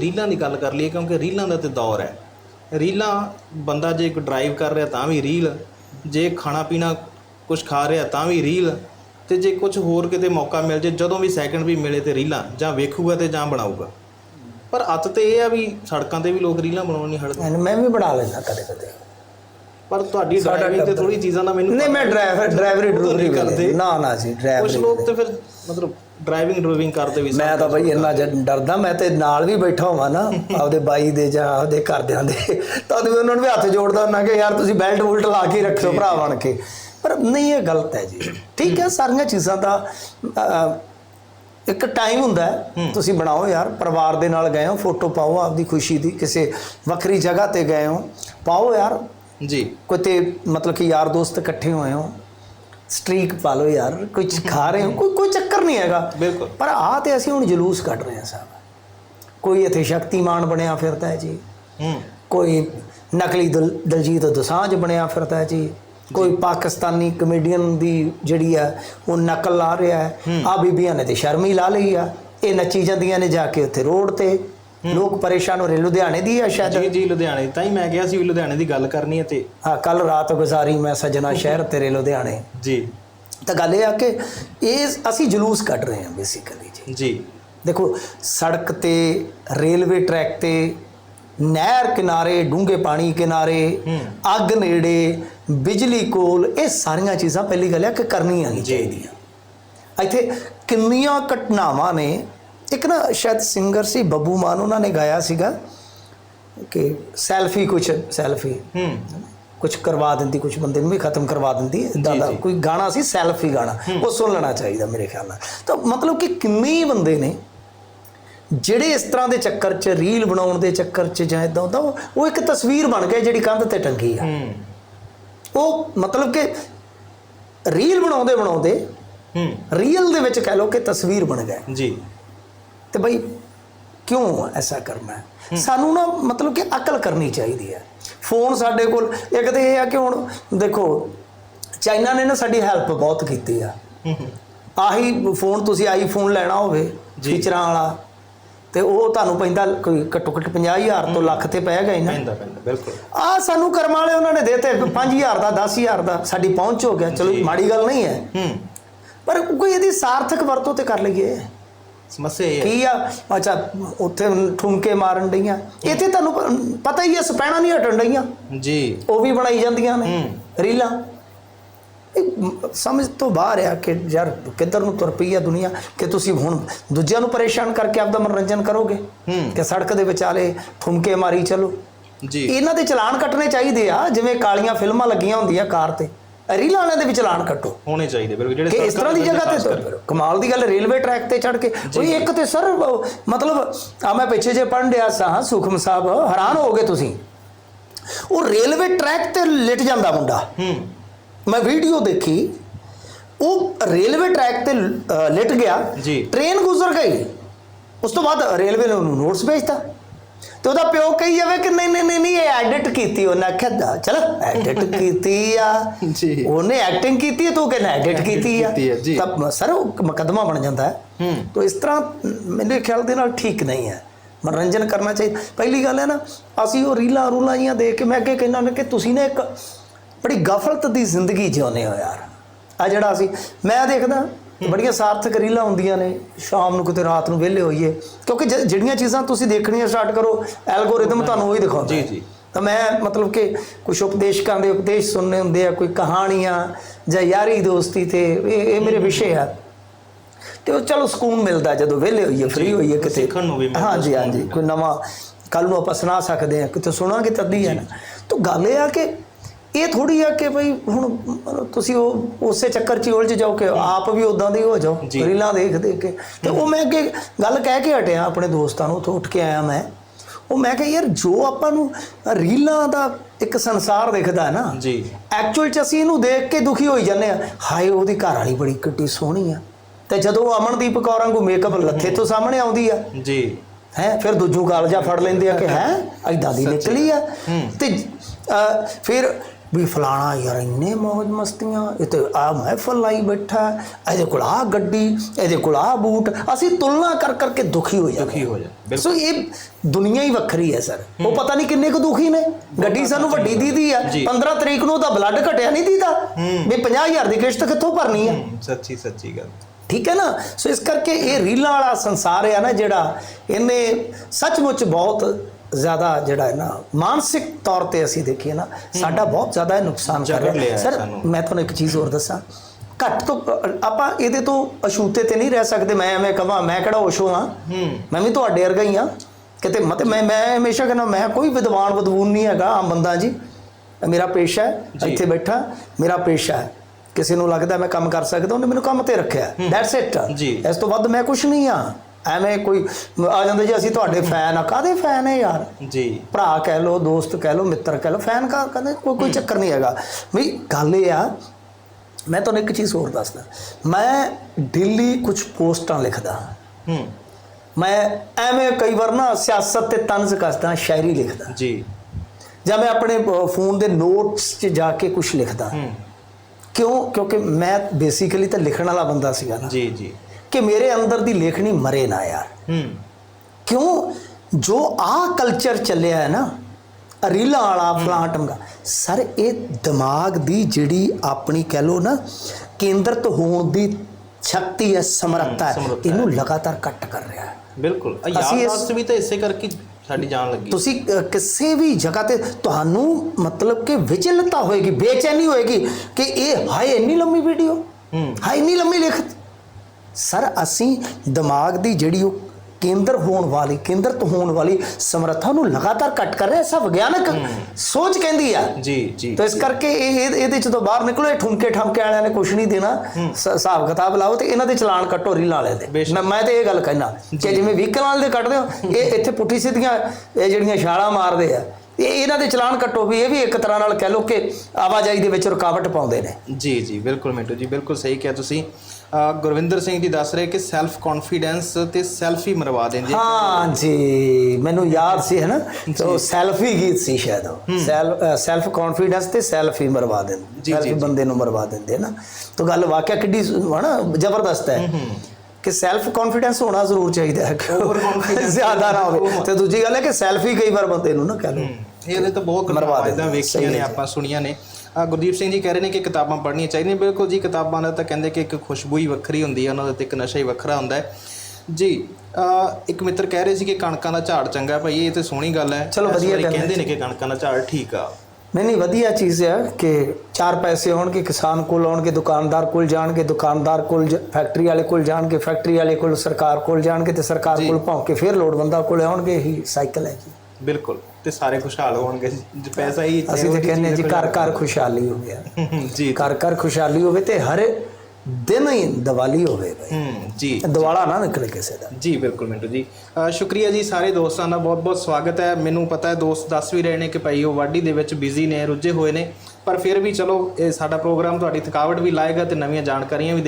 ਰੀਲਾਂ ਦੀ ਗੱਲ ਕਰ ਲਈਏ ਕਿਉਂਕਿ ਰੀਲਾਂ ਦਾ ਤੇ ਦੌਰ ਹੈ। ਰੀਲਾਂ ਬੰਦਾ ਜੇ ਕੋਈ ਡਰਾਈਵ ਕਰ ਰਿਹਾ ਤਾਂ ਵੀ ਰੀਲ ਜੇ ਖਾਣਾ ਪੀਣਾ ਕੁਝ ਖਾ ਰਿਹਾ ਤਾਂ ਵੀ ਰੀਲ ਤੇ ਜੇ ਕੁਝ ਹੋਰ ਕਿਤੇ ਮੌਕਾ ਮਿਲ ਜੇ ਜਦੋਂ ਵੀ ਸੈਕਿੰਡ ਵੀ ਮਿਲੇ ਤੇ ਰੀਲਾਂ ਜਾਂ ਵੇਖੂਗਾ ਤੇ ਜਾਂ ਬਣਾਊਗਾ। ਪਰ ਅੱਤ ਤੇ ਇਹ ਆ ਵੀ ਸੜਕਾਂ ਤੇ ਵੀ ਲੋਕ ਰੀਲਾਂ ਬਣਾਉਣ ਨਹੀਂ ਹਟਦੇ। ਮੈਂ ਵੀ ਬਣਾ ਲੈਣਾ ਕਦੇ ਕਦੇ। ਪਰ ਤੁਹਾਡੀ ਡਰਾਈਵਿੰਗ ਤੇ ਥੋੜੀ ਚੀਜ਼ਾਂ ਦਾ ਮੈਨੂੰ ਨਹੀਂ ਮੈਂ ਡਰਾਈਵਰ ਡਰਾਈਵਰੀ ਡਰੂਰੀ ਕਰਦੇ। ਨਾ ਨਾ ਜੀ ਕੁਝ ਡਰਾਈਵਰੀ ਲੋਕ ਤੇ ਫਿਰ ਮਤਲਬ ਡਰਾਈਵਿੰਗ ਡਰਾਈਵਿੰਗ ਕਰਦੇ ਵੀ ਮੈਂ ਤਾਂ ਬਈ ਇੰਨਾ ਡਰਦਾ ਮੈਂ ਤੇ ਨਾਲ ਵੀ ਬੈਠਾ ਹੋਵਾਂ ਨਾ ਆਪਦੇ ਬਾਈ ਦੇ ਜਾਂ ਆਪਦੇ ਘਰਦਿਆਂ ਦੇ। ਤਦ ਵੀ ਉਹਨਾਂ ਨੂੰ ਵੀ ਹੱਥ ਜੋੜਦਾ ਹੁੰਦਾ ਕਿ ਯਾਰ ਤੁਸੀਂ ਬੈਲਟ ਬੁਲਟ ਲਾ ਕੇ ਰੱਖਿਓ ਭਰਾ ਬਣ ਕੇ। ਪਰ ਨਹੀਂ ਇਹ ਗਲਤ ਹੈ ਜੀ। ਠੀਕ ਹੈ ਸਾਰੀਆਂ ਚੀਜ਼ਾਂ ਦਾ ਇੱਕ ਟਾਈਮ ਹੁੰਦਾ ਹੈ। ਤੁਸੀਂ ਬਣਾਓ ਯਾਰ ਪਰਿਵਾਰ ਦੇ ਨਾਲ ਗਏ ਹੋ ਫੋਟੋ ਪਾਓ ਆਪਦੀ ਖੁਸ਼ੀ ਦੀ ਕਿਸੇ ਵੱਖਰੀ ਜਗ੍ਹਾ ਤੇ ਗਏ ਹੋ। ਪਾਓ ਯਾਰ। ਜੀ। ਕੋਈ ਤੇ ਮਤਲਬ ਕਿ ਯਾਰ ਦੋਸਤ ਇਕੱਠੇ ਹੋਏ ਹੋ। ਸਟ੍ਰੀਕ ਪਾ ਲਓ ਯਾਰ ਕੁਝ ਖਾ ਰਹੇ ਹੋ ਕੋਈ ਕੋਈ ਚੱਕਰ ਨਹੀਂ ਹੈਗਾ। ਬਿਲਕੁਲ। ਪਰ ਆ ਤੇ ਅਸੀਂ ਹੁਣ ਜਲੂਸ ਕੱਢ ਰਹੇ ਹਾਂ ਸਾਹਿਬ। ਕੋਈ ਇੱਥੇ ਸ਼ਕਤੀਮਾਨ ਬਣਿਆ ਫਿਰਦਾ ਹੈ ਜੀ। ਹੂੰ। ਕੋਈ ਨਕਲੀ ਦਲ- ਦਲਜੀਤ ਦੋਸਾਂਝ ਬਣਿਆ ਫਿਰਦਾ ਹੈ ਜੀ। ਕੋਈ ਪਾਕਿਸਤਾਨੀ ਕਮੇਡੀਅਨ ਦੀ ਜਿਹੜੀ ਆ ਉਹ ਨਕਲ ਲਾ ਰਿਹਾ ਹੈ। ਆ ਬੀਬੀਆਂ ਨੇ ਤੇ ਸ਼ਰਮ ਹੀ ਲਾ ਲਈ ਆ। ਇਹ ਨੱਚੀ ਜਾਂਦੀਆਂ ਨੇ ਜਾ ਕੇ ਉੱਥੇ ਰੋਡ ਤੇ। ਲੋਕ ਪਰੇਸ਼ਾਨ ਹੋ ਰਹੇ। ਲੁਧਿਆਣੇ ਦੀ ਆ ਸ਼ਾਇਦ। ਜੀ ਜੀ ਲੁਧਿਆਣੇ ਤਾਂ ਹੀ ਮੈਂ ਕਿਹਾ ਸੀ ਲੁਧਿਆਣੇ ਦੀ ਗੱਲ ਕਰਨੀ ਹੈ ਤੇ। ਹਾਂ ਕੱਲ ਰਾਤ ਗੁਜ਼ਾਰੀ ਮੈਂ ਸਜਣਾ ਸ਼ਹਿਰ ਤੇਰੇ ਲੁਧਿਆਣੇ। ਜੀ। ਤਾਂ ਗੱਲ ਇਹ ਆ ਕਿ ਇਹ ਅਸੀਂ ਜਲੂਸ ਕੱਢ ਰਹੇ ਹਾਂ ਬੇਸਿਕਲੀ ਜੀ। ਜੀ। ਦੇਖੋ ਸੜਕ ਤੇ ਰੇਲਵੇ ਟਰੈਕ ਤੇ ਨਹਿਰ ਕਿਨਾਰੇ ਡੂੰਘੇ ਪਾਣੀ ਕਿਨਾਰੇ ਅੱਗ ਨੇੜੇ ਬਿਜਲੀ ਕੋਲ ਇਹ ਸਾਰੀਆਂ ਚੀਜ਼ਾਂ ਪਹਿਲੀ ਗੱਲ ਹੈ ਕਿ ਕਰਨੀਆਂ ਨਹੀਂ ਚਾਹੀਦੀਆਂ। ਇੱਥੇ ਕਿੰਨੀਆਂ ਘਟਨਾਵਾਂ ਨੇ। ਇੱਕ ਨਾ ਸ਼ਾਇਦ ਸਿੰਗਰ ਸੀ ਬੱਬੂ ਮਾਨ ਉਹਨਾਂ ਨੇ ਗਾਇਆ ਸੀਗਾ ਕਿ ਸੈਲਫੀ ਕੁਛ ਸੈਲਫੀ ਹੂੰ। ਕੁਝ ਕਰਵਾ ਦਿੰਦੀ ਕੁਝ ਬੰਦੇ ਨੂੰ ਵੀ ਖਤਮ ਕਰਵਾ ਦਿੰਦੀ। ਇਦਾਂ ਦਾ ਕੋਈ ਗਾਣਾ ਸੀ ਸੈਲਫੀ ਗਾਣਾ ਉਹ ਸੁਣ ਲੈਣਾ ਚਾਹੀਦਾ ਮੇਰੇ ਖਿਆਲ ਨਾਲ। ਤਾਂ ਮਤਲਬ ਕਿ ਕਿੰਨੇ ਬੰਦੇ ਨੇ ਜਿਹੜੇ ਇਸ ਤਰ੍ਹਾਂ ਦੇ ਚੱਕਰ 'ਚ ਰੀਲ ਬਣਾਉਣ ਦੇ ਚੱਕਰ 'ਚ ਜਾਂ ਇਦਾਂ ਹੁੰਦਾ ਉਹ ਇੱਕ ਤਸਵੀਰ ਬਣ ਕੇ ਜਿਹੜੀ ਕੰਧ ਤੇ ਟੰਗੀ ਆ। ਹੂੰ। ਉਹ ਮਤਲਬ ਕਿ ਰੀਲ ਬਣਾਉਂਦੇ ਬਣਾਉਂਦੇ ਹੂੰ। ਰੀਅਲ ਦੇ ਵਿੱਚ ਕਹਿ ਲਓ ਕਿ ਤਸਵੀਰ ਬਣ ਗਏ। ਜੀ। ਤੇ ਬਈ ਕਿਉਂ ਐਸਾ ਕਰਨਾ? ਹੈ। ਸਾਨੂੰ ਨਾ ਮਤਲਬ ਕਿ ਅਕਲ ਕਰਨੀ ਚਾਹੀਦੀ ਹੈ। ਫੋਨ ਸਾਡੇ ਕੋਲ ਇੱਕ ਤੇ ਇਹ ਆ ਕਿ ਹੁਣ ਦੇਖੋ ਚਾਈਨਾ ਨੇ ਨਾ ਸਾਡੀ ਹੈਲਪ ਬਹੁਤ ਕੀਤੀ ਆ। ਆਹੀ ਫੋਨ ਤੁਸੀਂ ਆਈਫੋਨ ਲੈਣਾ ਹੋਵੇ ਫੀਚਰਾਂ ਵਾਲਾ ਤੇ ਉਹ ਤੁਹਾਨੂੰ ਪੈਂਦਾ ਕੋਈ ਘੱਟੋ ਘੱਟ 50000 ਤੋਂ ਲੱਖ ਤੇ ਪੈ ਗਏ ਨਾ। ਪੈਂਦਾ ਪੈਂਦਾ ਬਿਲਕੁਲ। ਆ ਸਾਨੂੰ ਕਰਮ ਵਾਲੇ ਉਹਨਾਂ ਨੇ ਦੇਤੇ 5000 ਦਾ 10000 ਦਾ ਸਾਡੀ ਪਹੁੰਚ ਹੋ ਗਿਆ। ਚਲੋ ਮਾੜੀ ਗੱਲ ਨਹੀਂ ਹੈ। ਹੂੰ। ਪਰ ਕੋਈ ਇਹਦੀ ਸਾਰਥਕ ਵਰਤੋਂ ਤੇ ਕਰ ਲਈਏ। ਸਮੱਸਿਆ ਇਹ ਹੈ। ਕੀ ਆ? ਅੱਛਾ ਉੱਥੇ ਠੁਮਕੇ ਮਾਰਨ ਡਈਆਂ। ਇੱਥੇ ਤੁਹਾਨੂੰ ਪਤਾ ਹੀ ਹੈ ਸਪੈਣਾ ਨਹੀਂ ਹਟਣ ਡਈਆਂ। ਜੀ। ਉਹ ਵੀ ਬਣਾਈ ਜਾਂਦੀਆਂ ਨੇ। ਰੀਲਾਂ। ਸਮਝ ਤੋਂ ਬਾਹਰ ਆ ਕਿ ਯਾਰ ਕਿੱਧਰ ਨੂੰ ਤੁਰ ਪਈ ਆ ਦੁਨੀਆ? ਕਿ ਤੁਸੀਂ ਹੁਣ ਦੂਜਿਆਂ ਨੂੰ ਪਰੇਸ਼ਾਨ ਕਰਕੇ ਆਪਦਾ ਮਨੋਰੰਜਨ ਕਰੋਗੇ। ਕਿ ਸੜਕ ਦੇ ਵਿਚਾਲੇ ਠੁਮਕੇ ਮਾਰੀ ਚਲੋ। ਜੀ। ਇਹਨਾਂ ਦੇ ਚਲਾਨ ਕੱਟਣੇ ਚਾਹੀਦੇ ਆ ਜਿਵੇਂ ਕਾਲੀਆਂ ਫਿਲਮਾਂ ਲੱਗੀਆਂ ਹੁੰਦੀਆਂ ਕਾਰ ਤੇ। ਰੀਲਾਂ ਵਾਲਿਆਂ ਦੇ ਵੀ ਚਲਾਨ ਕੱਟੋ। ਹੋਣੇ ਚਾਹੀਦੇ ਬਿਲਕੁਲ ਜਿਹੜੇ ਕਿ ਇਸ ਤਰ੍ਹਾਂ ਦੀ ਜਗ੍ਹਾ ਤੇ ਕਮਾਲ ਦੀ ਗੱਲ ਰੇਲਵੇ ਟਰੈਕ ਤੇ ਚੜ ਕੇ। ਕੋਈ ਇੱਕ ਤੇ ਸਰ ਮਤਲਬ ਆ ਮੈਂ ਪਿੱਛੇ ਜੇ ਪੜ੍ਹਨ ਡਿਆ ਸਾਂ ਸੁਖਮ ਸਾਹਿਬ ਹੈਰਾਨ ਹੋ ਗਏ ਤੁਸੀਂ। ਉਹ ਰੇਲਵੇ ਟਰੈਕ ਤੇ ਲਿਟ ਜਾਂਦਾ ਮੁੰਡਾ। ਹੂੰ। ਮੈਂ ਵੀਡੀਓ ਦੇਖੀ ਉਹ ਰੇਲਵੇ ਟਰੈਕ ਤੇ ਲਿਟ ਗਿਆ। ਜੀ। ਟ੍ਰੇਨ ਗੁਜ਼ਰ ਗਈ। ਉਸ ਤੋਂ ਬਾਅਦ ਰੇਲਵੇ ਨੇ ਉਹਨੂੰ ਨੋਟਿਸ ਭੇਜਤਾ। ਤੇ ਉਹਦਾ ਪਿਓ ਕਹੀ ਜਾਵੇ ਕਿ ਨਹੀਂ ਨਹੀਂ ਨਹੀਂ ਇਹ ਐਡਿਟ ਕੀਤੀ ਉਹਨੇ ਆਖਿਆ ਦਾ ਚਲ ਐਡਿਟ ਕੀਤੀ ਆ ਜੀ। ਉਹਨੇ ਐਕਟਿੰਗ ਕੀਤੀ ਹੈ ਤੂੰ ਕਹਿੰਦਾ ਐਡਿਟ ਕੀਤੀ ਆ। ਤਾਂ ਸਰ ਉਹ ਮੁਕੱਦਮਾ ਬਣ ਜਾਂਦਾ ਹੈ ਹੂੰ। ਤਾਂ ਇਸ ਤਰ੍ਹਾਂ ਮੇਰੇ ਖਿਆਲ ਦੇ ਨਾਲ ਠੀਕ ਨਹੀਂ ਹੈ ਮਨੋਰੰਜਨ ਕਰਨਾ ਚਾਹੀਦਾ ਪਹਿਲੀ ਗੱਲ ਹੈ ਨਾ ਅਸੀਂ ਉਹ ਰੀਲਾਂ ਰੂਲਾਂ ਜੀਆਂ ਦੇਖ ਕੇ ਮੈਂ ਅੱਗੇ ਕਹਿੰਦਾ ਨਾ ਕਿ ਤੁਸੀਂ ਨੇ ਇੱਕ ਬੜੀ ਗਫਲਤ ਦੀ ਜ਼ਿੰਦਗੀ ਜਿਉਂਦੇ ਹੋ ਯਾਰ ਆ ਜਿਹੜਾ ਅਸੀਂ ਮੈਂ ਦੇਖਦਾ ਬੜੀਆਂ ਸਾਰਥਕ ਰੀਲਾਂ ਹੁੰਦੀਆਂ ਨੇ ਸ਼ਾਮ ਨੂੰ ਕਿਤੇ ਰਾਤ ਨੂੰ ਵਿਹਲੇ ਹੋਈਏ। ਕਿਉਂਕਿ ਜਿਹੜੀਆਂ ਚੀਜ਼ਾਂ ਤੁਸੀਂ ਦੇਖਣੀਆਂ ਸਟਾਰਟ ਕਰੋ ਐਲਗੋਰਿਦਮ ਤੁਹਾਨੂੰ ਉਹੀ ਦਿਖਾਉਂਦਾ। ਜੀ। ਜੀ। ਤਾਂ ਮੈਂ ਮਤਲਬ ਕਿ ਕੁਝ ਉਪਦੇਸ਼ਕਾਂ ਦੇ ਉਪਦੇਸ਼ ਸੁਣਨੇ ਹੁੰਦੇ ਆ ਕੋਈ ਕਹਾਣੀਆਂ ਜਾਂ ਯਾਰੀ ਦੋਸਤੀ ਤੇ ਇਹ ਇਹ ਮੇਰੇ ਵਿਸ਼ੇ ਆ। ਤੇ ਉਹ ਚਲੋ ਸਕੂਨ ਮਿਲਦਾ ਜਦੋਂ ਵਿਹਲੇ ਹੋਈਏ ਫ੍ਰੀ ਹੋਈਏ ਕਿਤੇ। ਸਿੱਖਣ ਨੂੰ ਵੀ ਮਿਲਦਾ, ਹਾਂਜੀ ਹਾਂਜੀ। ਕੋਈ ਨਵਾਂ ਕੱਲ ਨੂੰ ਆਪਾਂ ਸੁਣਾ ਸਕਦੇ ਆ ਕਿਤੇ ਸੁਣਾਂਗੇ ਤਦ ਹੀ ਹੈ ਨਾ। ਤਾਂ ਗੱਲ ਇਹ ਆ ਕਿ ਇਹ ਥੋੜੀ ਆ ਕਿ ਭਈ ਹੁਣ ਤੁਸੀਂ ਉਹ ਉਸੇ ਚੱਕਰ 'ਚ ਉਲਝ ਜਾਓ ਕਿ ਆਪ ਵੀ ਉਦਾਂ ਦੇ ਹੀ ਜਾਓ। ਰੀਲਾਂ ਦੇਖ ਦੇਖ ਕੇ। ਤੇ ਉਹ ਮੈਂ ਅੱਗੇ ਗੱਲ ਕਹਿ ਕੇ ਹਟਿਆ ਆਪਣੇ ਦੋਸਤਾਂ ਨੂੰ ਉੱਥੋਂ ਉੱਠ ਕੇ ਆਇਆ ਮੈਂ। ਉਹ ਮੈਂ ਕਿਹਾ ਯਾਰ ਜੋ ਆਪਾਂ ਨੂੰ ਰੀਲਾਂ ਦਾ ਇੱਕ ਸੰਸਾਰ ਦਿਖਦਾ ਹੈ ਨਾ ਜੀ। ਐਕਚੁਅਲ ਚ ਅਸੀਂ ਇਹਨੂੰ ਦੇਖ ਕੇ ਦੁਖੀ ਹੋਈ ਜਾਂਦੇ ਆ ਹਾਏ ਉਹਦੀ ਘਰ ਵਾਲੀ ਬੜੀ ਕਿੱਡੀ ਸੋਹਣੀ ਆ। ਤੇ ਜਦੋਂ ਅਮਨਦੀਪ ਕੌਰ ਵਾਂਗੂ ਮੇਕਅਪ ਲੱਥੇ ਤੋਂ ਸਾਹਮਣੇ ਆਉਂਦੀ ਆ। ਜੀ। ਹੈ ਫਿਰ ਦੂਜੂ ਕਾਲਜਾ ਫੜ ਲੈਂਦੇ ਆ ਕਿ ਹੈ ਐਦਾਂ ਦੀ ਨਿਕਲੀ ਆ। ਤੇ ਫਿਰ ਵੀ ਫਲਾਣਾ ਯਾਰ ਇੰਨੇ ਮौज ਮਸਤੀਆਂ ਇਹ ਤੇ ਆ ਮਹਿਫਲ ਲਾਈ ਬੈਠਾ ਇਹਦੇ ਕੋਲ ਆ ਗੱਡੀ ਇਹਦੇ ਕੋਲ ਆ ਬੂਟ ਅਸੀਂ ਤੁਲਨਾ ਕਰ ਕਰਕੇ ਦੁਖੀ ਹੋ ਜਾਂਦੇ ਦੁਖੀ ਹੋ ਜਾ ਬਿਲਕੁਲ ਸੋ ਇਹ ਦੁਨੀਆ ਹੀ ਵੱਖਰੀ ਹੈ ਸਰ। ਉਹ ਪਤਾ ਨਹੀਂ ਕਿੰਨੇ ਕੁ ਦੁਖੀ ਨੇ। ਗੱਡੀ ਸਾਨੂੰ ਵੱਡੀ ਦੀਦੀ ਆ। ਜੀ। 15 ਤਰੀਕ ਨੂੰ ਉਹਦਾ ਬਲੱਡ ਘਟਿਆ ਨਹੀਂ ਦੀਦਾ। ਵੀ 50000 ਦੀ ਕਿਸ਼ਤ ਕਿੱਥੋਂ ਭਰਨੀ ਹੂੰ, ਸੱਚੀ ਸੱਚੀ ਗੱਲ। ਠੀਕ ਹੈ ਨਾ? ਸੋ ਇਸ ਕਰਕੇ ਇਹ ਰੀਲਾਂ ਵਾਲਾ ਸੰਸਾਰ ਹੈ ਨਾ ਜਿਹੜਾ ਇਹਨੇ ਸੱਚਮੁੱਚ ਬਹੁਤ ਜ਼ਿਆਦਾ ਜਿਹੜਾ ਹੈ ਨਾ ਮਾਨਸਿਕ ਤੌਰ ਤੇ ਅਸੀਂ ਦੇਖੀਏ ਨਾ ਸਾਡਾ ਬਹੁਤ ਜ਼ਿਆਦਾ ਨੁਕਸਾਨ ਕਰ ਰਿਹਾ। ਸਰ। ਮੈਂ ਤੁਹਾਨੂੰ ਇੱਕ ਚੀਜ਼ ਹੋਰ ਦੱਸਾਂ। ਘੱਟ ਤੋਂ ਆਪਾਂ ਇਹਦੇ ਤੋਂ ਅਛੂਤੇ ਤੇ ਨਹੀਂ ਰਹਿ ਸਕਦੇ। ਮੈਂ ਐਵੇਂ ਕਹਾਂ ਮੈਂ ਕਿਹੜਾ ਓਸ਼ੋ ਹਾਂ? ਮੈਂ ਵੀ ਤੁਹਾਡੇ ਵਰਗਾ ਹੀ ਹਾਂ। ਕਿਤੇ ਮਤ ਮੈਂ ਮੈਂ ਹਮੇਸ਼ਾ ਕਹਿੰਦਾ ਮੈਂ ਕੋਈ ਵਿਦਵਾਨ ਵਿਦਵੂਨ ਨਹੀਂ ਹੈਗਾ ਆਮ ਬੰਦਾ ਜੀ। ਮੇਰਾ ਪੇਸ਼ਾ ਹੈ। ਇੱਥੇ ਬੈਠਾ। ਮੇਰਾ ਪੇਸ਼ਾ ਹੈ। ਕਿਸੇ ਨੂੰ ਲੱਗਦਾ ਮੈਂ ਕੰਮ ਕਰ ਸਕਦਾ ਉਹਨੇ ਮੈਨੂੰ ਕੰਮ ਤੇ ਰੱਖਿਆ। That's it. ਇਸ ਤੋਂ ਵੱਧ ਮੈਂ ਕੁਝ ਨਹੀਂ ਆ। ਐਵੇਂ ਕੋਈ ਆ ਜਾਂਦੇ ਜੀ ਅਸੀਂ ਤੁਹਾਡੇ ਫੈਨ ਆ। ਕਾਦੇ ਫੈਨ ਹੈ ਯਾਰ? ਜੀ। ਭਰਾ ਕਹਿ ਲੋ ਦੋਸਤ ਕਹਿ ਲੋ ਮਿੱਤਰ ਕਹਿ ਲੋ ਫੈਨ ਕਾ ਕਹਿੰਦੇ ਕੋਈ ਕੋਈ ਚੱਕਰ ਨਹੀਂ ਹੈਗਾ। ਵੀ ਗੱਲ ਇਹ ਆ ਮੈਂ ਤੁਹਾਨੂੰ ਇੱਕ ਚੀਜ਼ ਹੋਰ ਦੱਸਦਾ। ਮੈਂ ਡੇਲੀ ਕੁਝ ਪੋਸਟਾਂ ਲਿਖਦਾ। ਹੂੰ। ਮੈਂ ਐਵੇਂ ਕਈ ਵਾਰ ਨਾ ਸਿਆਸਤ ਤੇ ਤੰਜ਼ ਕੱਸਦਾ ਸ਼ਾਇਰੀ ਲਿਖਦਾ। ਜੀ। ਜਾਂ ਮੈਂ ਆਪਣੇ ਫੋਨ ਦੇ ਨੋਟਸ 'ਚ ਜਾ ਕੇ ਕੁਝ ਲਿਖਦਾ। ਹੂੰ। ਕਿਉਂ? ਕਿਉਂਕਿ ਮੈਂ ਬੇਸਿਕਲੀ ਤਾਂ ਲਿਖਣ ਵਾਲਾ ਬੰਦਾ ਸੀਗਾ ਨਾ। ਜੀ ਜੀ। ਕਿ ਮੇਰੇ ਅੰਦਰ ਦੀ ਲੇਖਣੀ ਮਰੇ ਨਾ ਯਾਰ। ਹੂੰ। ਕਿਉਂ? ਜੋ ਆ ਕਲਚਰ ਚੱਲਿਆ ਹੈ ਨਾ ਰੀਲਾਂ ਵਾਲਾ ਫਲਾਂਟਮਗਾ ਸਰ ਇਹ ਦਿਮਾਗ ਦੀ ਜਿਹੜੀ ਆਪਣੀ ਕਹਿ ਲੋ ਨਾ ਕੇਂਦਰਿਤ ਹੋਣ ਦੀ ਸ਼ਕਤੀ ਹੈ ਸਮਰੱਥਾ ਹੈ। ਇਹਨੂੰ ਲਗਾਤਾਰ ਕੱਟ ਕਰ ਰਿਹਾ ਹੈ। ਬਿਲਕੁਲ। ਯਾਦਦਾਸ਼ਤ ਵੀ ਤਾਂ ਇਸੇ ਕਰਕੇ ਸਾਡੀ ਜਾਨ ਲੱਗੀ। ਤੁਸੀਂ ਅ, ਕਿਸੇ ਵੀ ਜਗ੍ਹਾ ਤੇ ਤੁਹਾਨੂੰ ਮਤਲਬ ਕਿ ਵਿਚਲਤਾ ਹੋਏਗੀ ਬੇਚੈਨੀ ਹੋਏਗੀ ਕਿ ਇਹ ਹਾਏ ਇੰਨੀ ਲੰਮੀ ਵੀਡੀਓ ਹਾਏ ਇੰਨੀ ਲੰਮੀ ਲਿਖਤ। ਸਰ ਅਸੀਂ ਦਿਮਾਗ ਦੀ ਜਿਹੜੀ ਉਹ ਕੇਂਦਰ ਹੋਣ ਵਾਲੀ ਕੇਂਦਰਿਤ ਹੋਣ ਵਾਲੀ ਸਮਰੱਥਾ ਨੂੰ ਲਗਾਤਾਰ ਕੱਟ ਕਰ ਰਿਹਾ ਐਸਾ ਵਿਗਿਆਨਕ ਸੋਚ ਕਹਿੰਦੀ ਆ। ਜੀ ਜੀ। ਤਾਂ ਇਸ ਕਰਕੇ ਇਹ ਇਹ- ਇਹਦੇ ਚ ਤੋਂ ਬਾਹਰ ਨਿਕਲੋ ਇਹ ਠੁਮਕੇ ਠਮਕੇ ਵਾਲਿਆਂ ਨੇ ਕੁਝ ਨਹੀਂ ਦੇਣਾ। ਹਿਸਾਬ ਕਿਤਾਬ ਲਾਓ ਤੇ ਇਹਨਾਂ ਦੇ ਚਲਾਨ ਕੱਟੋ ਰੀਲਾਂ ਵਾਲੇ ਦੇ। ਮੈਂ ਮੈਂ ਤੇ ਇਹ ਗੱਲ ਕਹਿਣਾ ਕਿ ਜਿਵੇਂ ਵਹੀਕਲ ਵਾਲੇ ਦੇ ਕੱਟਦੇ ਹੋ ਇਹ ਇੱਥੇ ਪੁੱਠੀ ਸਿੱਧੀਆਂ ਇਹ ਜਿਹੜੀਆਂ ਛਾਲਾਂ ਮਾਰਦੇ ਆ ਇਹ ਇਹਨਾਂ ਦੇ ਚਲਾਨ ਕੱਟੋ ਵੀ ਇਹ ਵੀ ਇੱਕ ਤਰ੍ਹਾਂ ਨਾਲ ਕਹਿ ਲਓ ਕਿ ਆਵਾਜਾਈ ਦੇ ਵਿੱਚ ਰੁਕਾਵਟ ਪਾਉਂਦੇ ਨੇ। ਜੀ ਜੀ ਬਿਲਕੁਲ ਮਿੰਟੂ ਜੀ ਬਿਲਕੁਲ ਸਹੀ ਕਿਹਾ ਤੁਸੀਂ। ਗੁਰਵਿੰਦਰ ਸਿੰਘ ਜੀ ਦੱਸ ਰਹੇ ਕਿ ਸੈਲਫ ਕੌਨਫੀਡੈਂਸ ਤੇ ਸੈਲਫੀ ਮਰਵਾ ਦਿੰਦੇ ਹਾਂ ਜੀ ਮੈਨੂੰ ਯਾਦ ਸੀ ਹੈ ਨਾ? ਤੋ ਸੈਲਫੀ ਗੀਤ ਸੀ ਸ਼ਾਇਦ ਉਹ। ਸੈਲਫ ਕੌਨਫੀਡੈਂਸ ਤੇ ਸੈਲਫੀ ਮਰਵਾ ਦਿੰਦੇ ਜੀ, ਸੈਲਫੀ ਜੀ। ਬੰਦੇ ਨੂੰ ਮਰਵਾ ਦਿੰਦੇ ਨਾ? ਤੋ ਗੱਲ ਵਾਕਿਆ ਕਿੱਡੀ ਹਨਾ ਜ਼ਬਰਦਸਤ ਹੈ ਕਿ ਸੈਲਫ ਕੌਨਫੀਡੈਂਸ ਹੋਣਾ ਜ਼ਰੂਰ ਚਾਹੀਦਾ ਹੈ। Over confidence ਜ਼ਿਆਦਾ ਨਾ ਹੋਵੇ। ਤੇ ਦੂਜੀ ਗੱਲ ਹੈ ਕਿ ਸੈਲਫੀ ਕਈ ਵਾਰ ਬੰਦੇ ਨੂੰ ਨਾ ਕਹਿ ਲਓ ਇਹਦੇ ਤਾਂ ਬਹੁਤ ਮਰਵਾ ਦਿੰਦੇ ਇਦਾਂ ਨੇ, ਵੇਖੀਆਂ ਨੇ ਹੈ ਆਪਾਂ ਸੁਣੀਆਂ ਨੇ। ਅਹ ਗੁਰਦੀਪ ਸਿੰਘ ਜੀ ਕਹਿ ਰਹੇ ਨੇ ਕਿ ਕਿਤਾਬਾਂ ਪੜ੍ਹਨੀਆਂ ਚਾਹੀਦੀਆਂ ਬਿਲਕੁਲ ਜੀ ਕਿਤਾਬਾਂ ਦਾ ਤਾਂ ਕਹਿੰਦੇ ਕਿ ਇੱਕ ਖੁਸ਼ਬੂ ਹੀ ਵੱਖਰੀ ਹੁੰਦੀ ਹੈ ਉਹਨਾਂ ਦਾ ਤੇ ਇੱਕ ਨਸ਼ਾ ਹੀ ਵੱਖਰਾ ਹੁੰਦਾ ਹੈ। ਜੀ ਅਹ ਇੱਕ ਮਿੱਤਰ ਕਹਿ ਰਹੇ ਸੀ ਕਿ ਕਣਕਾਂ ਦਾ ਝਾੜ ਚੰਗਾ ਭਾਈ ਇਹ ਤੇ ਸੋਹਣੀ ਗੱਲ ਹੈ। ਚਲੋ ਇਸ ਵਧੀਆ ਵਾਰੀ ਗੱਲ ਹੈ ਕਹਿੰਦੇ ਨੇ ਕਿ ਕਣਕਾਂ ਦਾ ਝਾੜ ਠੀਕ ਆ। ਨਹੀਂ ਨਹੀਂ ਵਧੀਆ ਚੀਜ਼ ਹੈ ਕਿ ਚਾਰ ਪੈਸੇ ਆਉਣਗੇ ਕਿਸਾਨ ਕੋਲ ਆਉਣਗੇ ਦੁਕਾਨਦਾਰ ਕੋਲ ਜਾਣਗੇ ਦੁਕਾਨਦਾਰ ਕੋਲ ਜ- ਫੈਕਟਰੀ ਵਾਲੇ ਕੋਲ ਜਾਣਗੇ ਫੈਕਟਰੀ ਵਾਲੇ ਕੋਲ ਸਰਕਾਰ ਕੋਲ ਜਾਣਗੇ ਤੇ ਸਰਕਾਰ। ਕੋਲ ਭੌਂਕ ਕੇ ਫਿਰ ਲੋੜਵੰਦਾਂ ਕੋਲ ਆਉਣਗੇ ਹੀ ਸਾਈਕਲ ਹੈ ਜੀ। ਬਿਲਕੁਲ। ਤੇ ਸਾਰੇ ਖੁਸ਼ਹਾਲ ਹੋਣਗੇ ਜੀ। ਪੈਸਾ ਹੀ ਅਸੀਂ ਤੇ ਕਹਿੰਦੇ ਜੀ ਘਰ ਘਰ ਖੁਸ਼ਹਾਲੀ ਹੋ ਗਿਆ ਜੀ ਘਰ ਘਰ ਖੁਸ਼ਹਾਲੀ ਹੋਵੇ ਤੇ ਹਰ ਦਿਨ ਹੀ ਦੀਵਾਲੀ ਹੋਵੇ ਹੂੰ ਜੀ। ਦਿਵਾਲਾ ਨਾ ਨਿਕਲੇ ਕਿਸੇ ਦਾ। ਜੀ ਬਿਲਕੁਲ ਮਿੰਟੂ ਜੀ। ਸ਼ੁਕਰੀਆ ਜੀ ਸਾਰੇ ਦੋਸਤਾਂ ਦਾ ਬਹੁਤ-ਬਹੁਤ ਸਵਾਗਤ ਹੈ। ਮੈਨੂੰ ਪਤਾ ਹੈ ਦੋਸਤ ਦੱਸ ਵੀ ਰਹੇ ਨੇ ਕਿ ਭਾਈ ਉਹ ਵਾਢੀ ਦੇ ਵਿੱਚ ਬਿਜ਼ੀ ਨੇ ਰੁੱਝੇ ਹੋਏ ਨੇ। ਪਰ ਫਿਰ ਵੀ ਚਲੋ ਇਹ ਸਾਡਾ ਪ੍ਰੋਗਰਾਮ ਤੁਹਾਡੀ ਥਕਾਵਟ ਵੀ ਲਾਏਗਾ ਤੇ ਨਵੀਆਂ ਜਾਣਕਾਰੀਆਂ ਵੀ